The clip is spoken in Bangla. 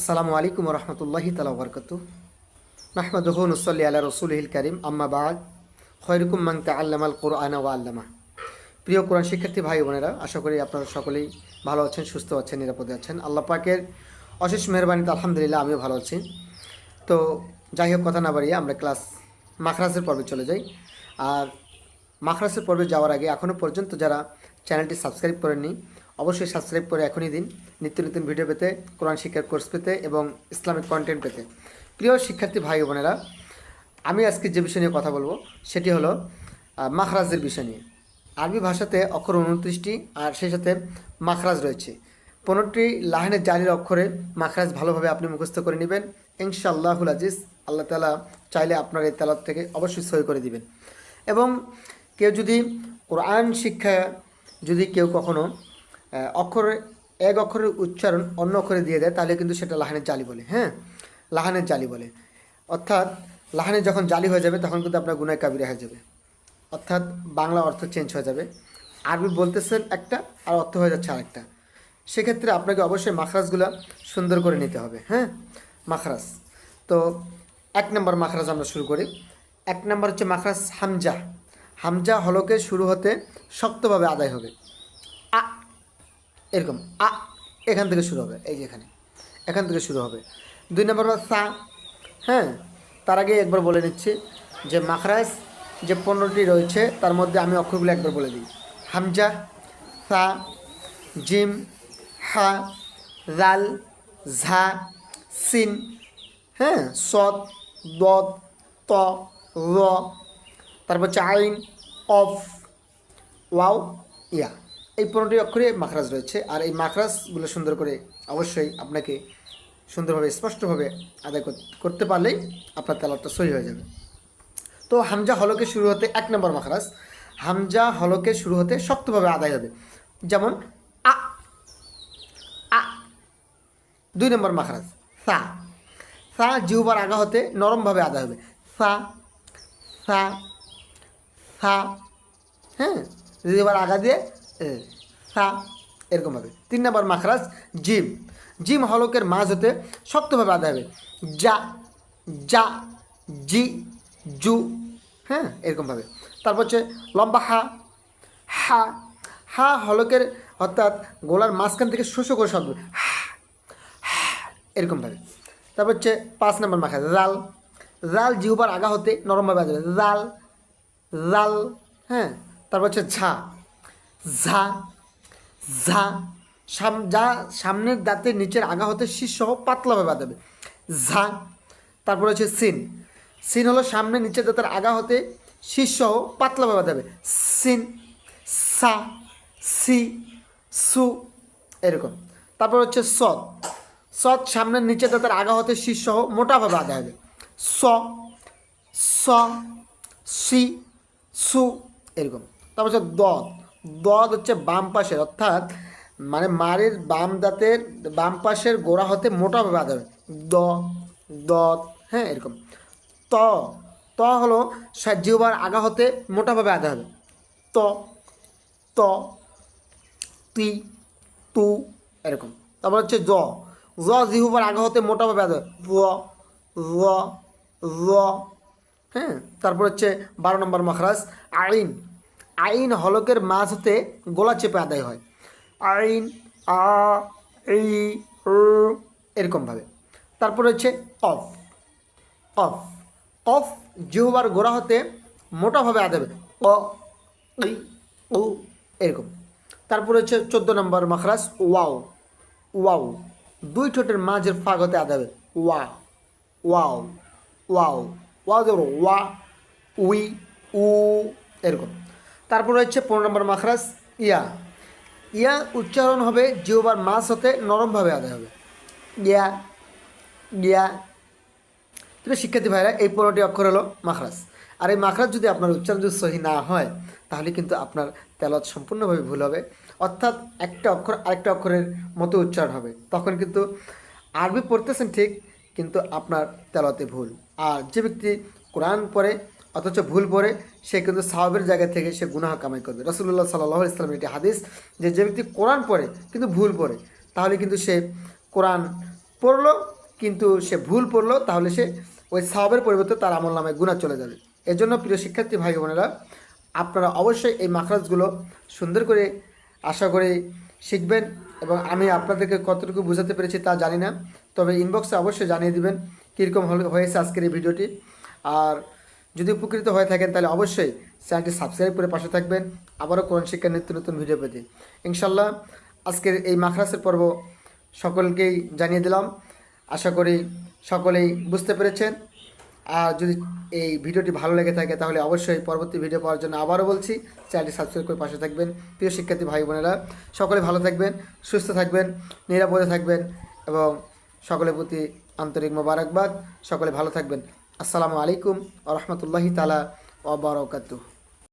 আসসালামু আলাইকুম রহমতুল্লাহি তালা বরকত মাহমুদহ নুসল্লি আল্লাহ রসুলহিল করিম। আম্মা বাদ। খৈরকুম মাং আল্লামাল কোরআনা ওয়া আল্লামা। প্রিয় কোরআন শিক্ষার্থী ভাই বোনেরা, আশা করি আপনারা সকলেই ভালো আছেন, সুস্থ আছেন, নিরাপদে আছেন। আল্লাহ পাকের অশেষ মেহরবানিতে আলহামদুলিল্লাহ আমিও ভালো আছি। তো যাই হোক, কথা না বাড়িয়ে আমরা ক্লাস মাখরাসের পর্বে চলে যাই। আর মাখরাসের পর্বে যাওয়ার আগে এখনও পর্যন্ত যারা চ্যানেলটি সাবস্ক্রাইব করেননি অবশ্যই সাবস্ক্রাইব করে এখনই দিন। নিত্য নতুন ভিডিও পেতে, কোরআন শিক্ষার কোর্স পেতে এবং ইসলামিক কন্টেন্ট পেতে। প্রিয় শিক্ষার্থী ভাই বোনেরা, আমি আজকে যে বিষয় নিয়ে কথা বলব, সেটি হলো মাখরাজের বিষয় নিয়ে। আরবি ভাষাতে অক্ষর উনত্রিশটি আর সেই সাথে মাখরাজ রয়েছে। পনেরোটি লাহানের জালির অক্ষরে মাখরাজ ভালোভাবে আপনি মুখস্থ করে নেবেন। ইনশাআল্লাহুল আজিজ, আল্লাহ তালা চাইলে আপনার এই তালাত থেকে অবশ্যই সই করে দিবেন। এবং কেউ যদি কোরআন শিক্ষা যদি কেউ কখনো আহ, অক্ষরে এক অক্ষরের উচ্চারণ অন্য অক্ষরে দিয়ে দেয় তাহলে কিন্তু সেটা লাহানের জালি বলে হ্যাঁ? লাহানের জালি বলে। অর্থাৎ লাহানে যখন জালি হয়ে যাবে তখন কিন্তু আপনার গুনায় কাবিরা হয়ে যাবে। অর্থাৎ বাংলা অর্থ চেঞ্জ হয়ে যাবে। আরবি বলতেছেন একটা আর অর্থ হয়ে যাচ্ছে আরেকটা। সেক্ষেত্রে আপনাকে অবশ্যই মাখরাজগুলো সুন্দর করে নিতে হবে হ্যাঁ? মাখরাজ। তো এক নম্বর মাখরাজ আমরা শুরু করি। এক নম্বর হচ্ছে মাখরাজ হামজা। হামজা হলকে শুরু হতে শক্তভাবে আদায় হবে। এরকম, আ, এখান থেকে শুরু হবে, এই যে এখানে, এখান থেকে শুরু হবে। দুই নম্বর সা হ্যাঁ তার আগে একবার বলে নিচ্ছি যে মাখরাজ যে পনেরোটি রয়েছে, তার মধ্যে আমি অক্ষরগুলো একবার বলে দিই। হামজা, সা, জিম, হা, রাল, ঝা, সিন হ্যাঁ সৎ দদ ত, র, তারপর হচ্ছে আইন, অফ, ওয়াও, ইয়া। এই পনেরোটি অক্ষরে মাখরাজ রয়েছে, আর এই মাখরাজগুলো সুন্দর করে অবশ্যই আপনাকে সুন্দরভাবে, স্পষ্টভাবে আদায় কর- করতে পারলেই আপনার তেলারটা সহি হয়ে যাবে। তো হামজা হলকে শুরু হতে এক নম্বর মাখরাজ। হামজা হলকে শুরু হতে শক্তভাবে আদায় হবে। যেমন, আ আ। দুই নম্বর মাখরাজ, সা। সা জিহবার আগা হতে নরমভাবে আদায় হবে। সা সা সা। হ্যাঁ এবার আগা দিয়ে এ, সা এরকম হবে। তিন নম্বর মাখরাজ জিম। জিম হলকের মাঝ হতে শক্তভাবে আদায় হবে। যা যা জি জু হ্যাঁ এরকমভাবে তারপর হচ্ছে লম্বা হা হা হা হলকের অর্থাৎ গোলার মাঝখান থেকে শোষো করে শব্দ হা হা, এরকমভাবে তারপর হচ্ছে পাঁচ নম্বর মাখা রাল। রাল জিহুবার আগা হতে নরমভাবে আসবে রাল রাল হ্যাঁ তারপর হচ্ছে ঝা। ঝা ঝা, সাম, যা সামনের দাঁতের নিচের আগা হতে শীর্ষসহ পাতলাভাবে বাঁধাবে। ঝা, তারপর হচ্ছে সিন। সিন হলো সামনে নিচের দাঁতের আগা হতে শীর্ষসহ পাতলাভাবে বাঁধাবে। সিন, সা, সি, সু, এরকম। তারপর হচ্ছে সৎ। সৎ সামনের নিচে দাঁতের আগা হতে শীর্ষসহ মোটাভাবে আদায় হবে। স স, সি, সু, এরকম। তারপর হচ্ছে দদ দদ হচ্ছে বাম পাশের, অর্থাৎ মানে মারের বাম দাঁতের, বাম পাশের গোড়া হতে মোটাভাবে আদায় হবে দ দদ হ্যাঁ এরকম। ত ত হলো জিহবার আগা হতে মোটাভাবে আদায় হবে। ত ত, তি, তু, এরকম। তারপর হচ্ছে জ জ জিহুবার আগা হতে মোটাভাবে র র র হ্যাঁ তারপর হচ্ছে বারো নম্বর মখরাজ, আইন। আইন হলকের মাঝ হতে গোলা চেপে আদায় হয়। আইন, আ, ই এরকমভাবে তারপর হচ্ছে অফ। অফ। অফ জিহুবার গোড়া হতে মোটাভাবে আদায় হবে। অ এরকম। তারপর হচ্ছে চোদ্দ নম্বর মখরাজ, ওয়াও। ওয়াও। দুই ঠোঁটের মাঝের ফাঁক হতে আদায় হবে। ওয়া। ওয়াও। ওয়াও। ওয়া ওয়া, উই, উ, এরকম। তারপর হচ্ছে পনেরো নম্বর মাখরাজ, ইয়া। ইয়া উচ্চারণ হবে জিওবার মাস হতে নরমভাবে আদায় হবে। ইয়া ইয়া। তবে শিক্ষার্থী ভাইরা, এই পনেরোটি অক্ষর হলো মাখরাজ। আর এই মাখরাজ যদি আপনার উচ্চারণ যদি সহি না হয়, তাহলে কিন্তু আপনার তেলত সম্পূর্ণভাবে ভুল হবে। অর্থাৎ একটা অক্ষর আরেকটা অক্ষরের মতো উচ্চারণ হবে। তখন কিন্তু আরবি পড়তেছেন ঠিক, কিন্তু আপনার তেলতে ভুল। আর যে ব্যক্তি কোরআন পড়ে অথচ ভুল পড়ে সে কিন্তু সাহাবের জায়গা থেকে সে গুনাহ কামাই করবে। রসুল্লাহ সাল্লাহ ইসলামের একটি হাদিস যে যে ব্যক্তি কোরআন পড়ে কিন্তু ভুল পড়ে, তাহলে কিন্তু সে কোরআন পড়ল, কিন্তু সে ভুল পড়ল, তাহলে সে ওই সাহাবের পরিবর্তে তার আমল নামে গুণা চলে যাবে। এজন্য প্রিয় শিক্ষার্থী ভাই বোনেরা, আপনারা অবশ্যই এই মাখরাজগুলো সুন্দর করে আশা করি শিখবেন এবং আমি আপনাদেরকে কতটুকু বোঝাতে পেরেছি তা জানি না, তবে ইনবক্সে অবশ্যই জানিয়ে দিবেন কীরকম হয়েছে আজকের এই ভিডিওটি। আর যদি উপকৃত হয়ে থাকেন, তাহলে অবশ্যই চ্যানেলটি সাবস্ক্রাইব করে পাশে থাকবেন। আবারও কোরআন শিক্ষার নিত্য নতুন ভিডিও পেতে। ইনশাল্লাহ আজকের এই মাখরাসের পর্ব সকলকেই জানিয়ে দিলাম। আশা করি সকলেই বুঝতে পেরেছেন। আর যদি এই ভিডিওটি ভালো লেগে থাকে, তাহলে অবশ্যই পরবর্তী ভিডিও পাওয়ার জন্য আবারও বলছি, চ্যানেলটি সাবস্ক্রাইব করে পাশে থাকবেন। প্রিয় শিক্ষার্থী ভাই বোনেরা, সকলে ভালো থাকবেন, সুস্থ থাকবেন, নিরাপদে থাকবেন এবং সকলের প্রতি আন্তরিক মোবারকবাদ। সকলে ভালো থাকবেন। আসসালামু আলাইকুম আ রহমতুল্লাহি তালা ওবরাকাতুহ